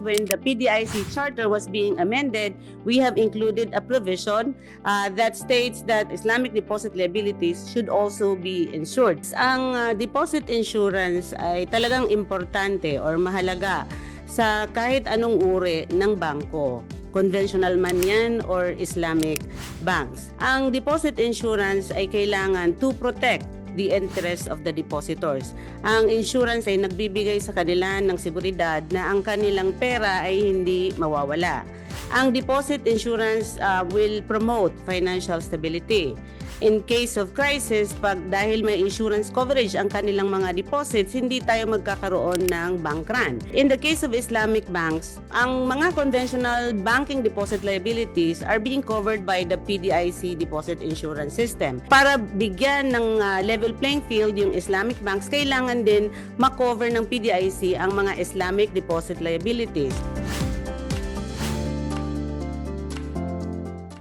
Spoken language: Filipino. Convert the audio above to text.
when the PDIC charter was being amended, we have included a provision uh, that states that Islamic deposit liabilities should also be insured. Ang uh, deposit insurance ay talagang importante or mahalaga sa kahit anong uri ng bangko conventional man yan or Islamic banks. Ang deposit insurance ay kailangan to protect the interest of the depositors. Ang insurance ay nagbibigay sa kanila ng seguridad na ang kanilang pera ay hindi mawawala. Ang deposit insurance uh, will promote financial stability. In case of crisis, pag dahil may insurance coverage ang kanilang mga deposits, hindi tayo magkakaroon ng bank run. In the case of Islamic banks, ang mga conventional banking deposit liabilities are being covered by the PDIC deposit insurance system. Para bigyan ng uh, level playing field yung Islamic banks, kailangan din makover ng PDIC ang mga Islamic deposit liabilities.